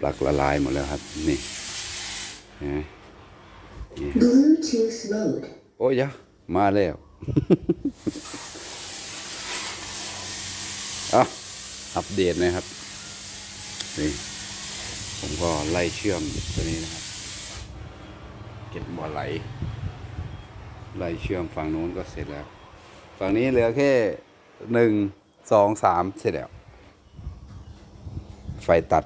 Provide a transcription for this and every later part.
ปลักละลายหมดแล้วครับ นี่เห็นไหม Bluetooth mode. โอ้ยยะมาแล้ว อะอัปเดตนะครับ นี่ ผมก็ไล่เชื่อมตัวนี้นะครับ เก็บบ่อไหล ไล่เชื่อมฝั่งนู้นก็เสร็จแล้ว ฝั่งนี้เหลือแค่หนึ่งสองสามเสร็จแล้ว ไฟตัด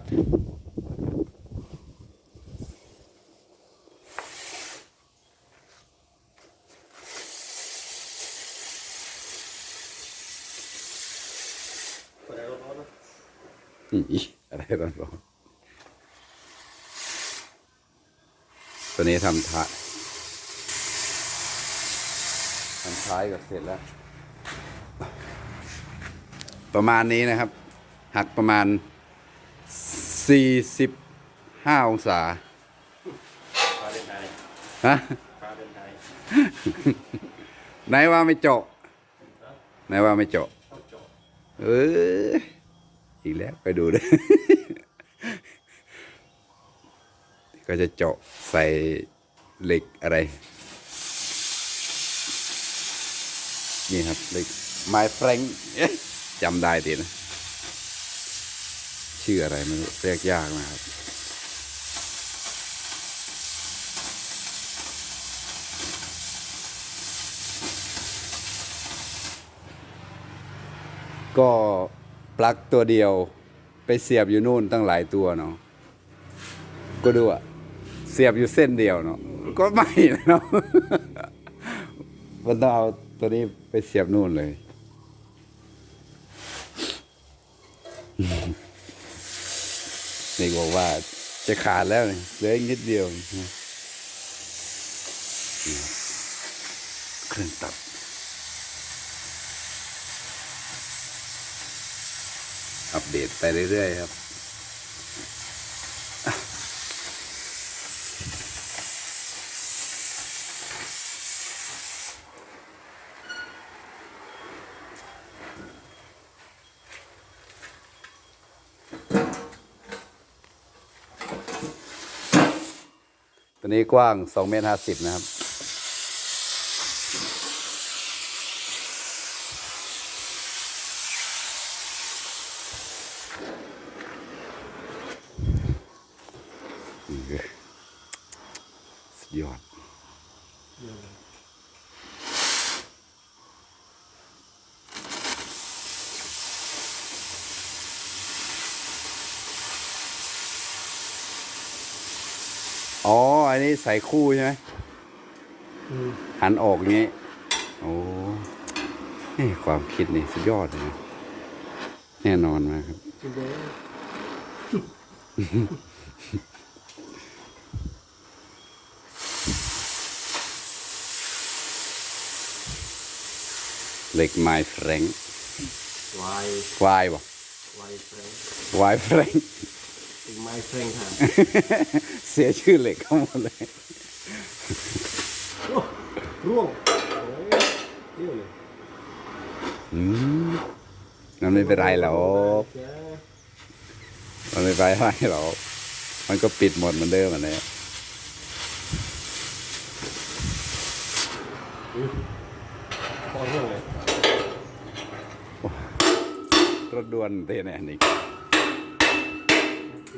อีอะไรร้อนร้อนตัวนี้ทำท้ายทำท้ายก็เสร็จแล้ว ประมาณนี้นะครับ หักประมาณ45องศาฟาเรนไฮะฟาเรนไหนว่าไม่เจาะไหนว่าไม่เจาะต้องเจาะเออ อีกแล้วไปดูด้วยก็จะเจาะใส่เหล็กอะไร นี่ครับเหล็กไม้แฟรงจำได้ดีนะ ชื่ออะไรไม่รู้เรียกยากนะครับก็ ปลั๊กตัวเดียวไปเสียบอยู่นู่นตั้งหลายตัวเนาะก็ดูอะเสียบอยู่เส้นเดียวเนาะก็ไม่เนาะมันต้องเอาตัวนี้ไปเสียบนู่นเลย นี่บอกว่าจะขาดแล้วเหลืออีกนิดเดียวเครื่องตัด อัป เดตไปเรื่อยๆครับ ตัวนี้กว้าง2เมตร50 นะครับ สุดยอด อ๋ออันนี้ใส่คู่ใช่ไหมหันออกอย่างนี้ โอ้นี่ความคิดนี่สุดยอดเลยนะแน่นอนมากครับ เหล็กไม้แฟรงค์วายควายบ่วายแฟรงค์วายแฟรงค์ เป็นไม้แฟรงค์ค่ะเสียชื่อเหล็กเข้าหมดเลยโอ้ร่วงโอ้ยเที่ยวเลยอืมนั่นไม่เป็นไรหรอกแกมันไม่เป็นไรหรอกมันก็ปิดหมดเหมือนเดิมอะเนี่ยพอเรื่องเลยรถด่วนเตะเนี่ยนี่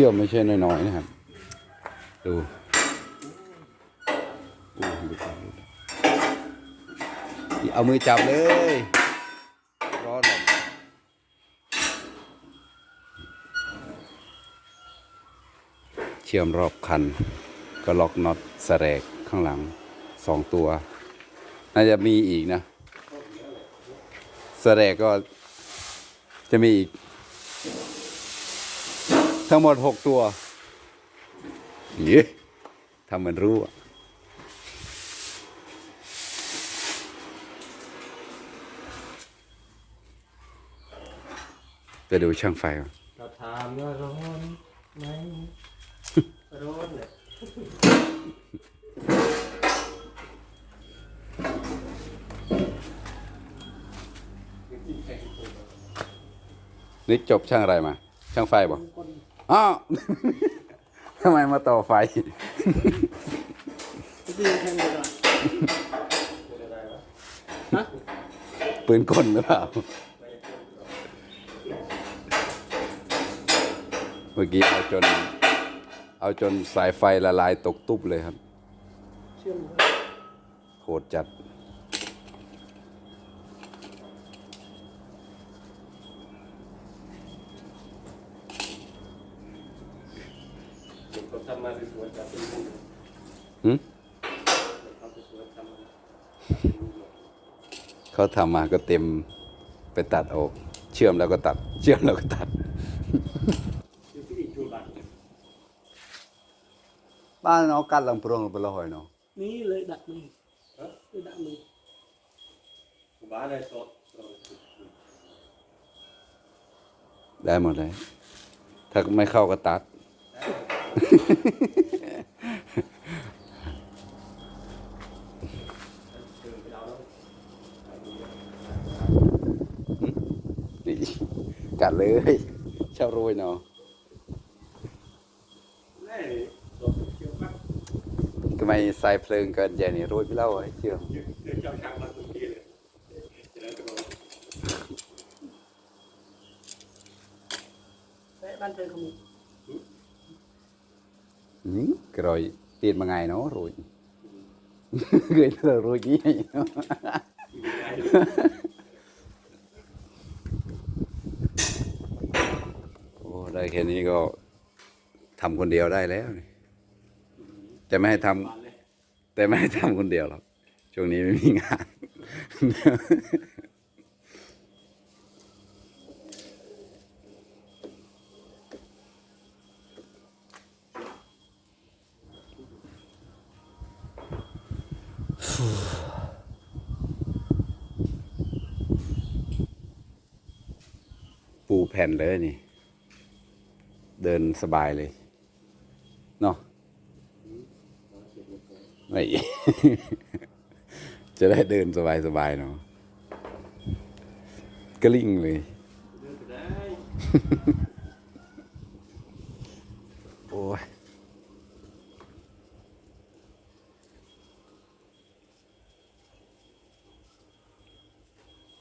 ชี่ยติดแรงติดแรงต่อเลยต่อเลยเชื่อมไม่ใช่น้อยๆนะครับ ดูเอามือจับเลย ร้อนเลยเชื่อมรอบคัน ก็ล็อกน็อตแสแรกข้างหลังสองตัว น่าจะมีอีกนะสแรกก็จะมีอีก ทั้งหมดหกตัวเย้ทำมันรู้อะไปดูช่างไฟก่อนเราถามว่าร้อนไหมร้อนเลยนี่จบช่างอะไรมา ช่างไฟบอก อ้าวทำไมมาต่อไฟที่แทงเลยฮะปืนกลหรือเปล่า เมื่อกี้เอาจน เอาจนสายไฟละลายตกตุ๊บเลยครับ เชื่อม โหดจัด ผมก็ทำมาสวยๆกับเป็นมือ หึทำสวยๆทำมาเขาทำมาก็เต็มไปตัดออก เชื่อมแล้วก็ตัด เชื่อมแล้วก็ตัดอยู่ที่จูบันบ้านเอากัดลังโปรงไปละหอยเนาะนี่เลยดักมือเลยดักมือบ้านเลยสดได้หมดเลย ถ้าไม่เข้าก็ตัดนี่ กัดเลยชาวโรยเนาะนี่สดเกี่ยวกับทำไมใส่เพลิงเกินใหญ่นี่โรยไปเล่าไอ้เชื่อมมาตรงนี้เลยจะได้ก็บอกแวะบ้านเพื่อนขมยนี่ก รอยเปลี่ยนมาไงเนาะโรยเคยเจอโรยยี่เนาะโอ้ได้แค่นี้ก็ทำคนเดียวได้แล้วนี่ไม่ให้ทำแต่ไม่ให้ทำคนเดียวหรอกช่วงนี้ไม่มีงาน แผ่นเลยนี่ เดินสบายเลย เนาะไม่ จะได้เดินสบายๆเนาะกลิ้งเลยเดินไปได้โอ้ย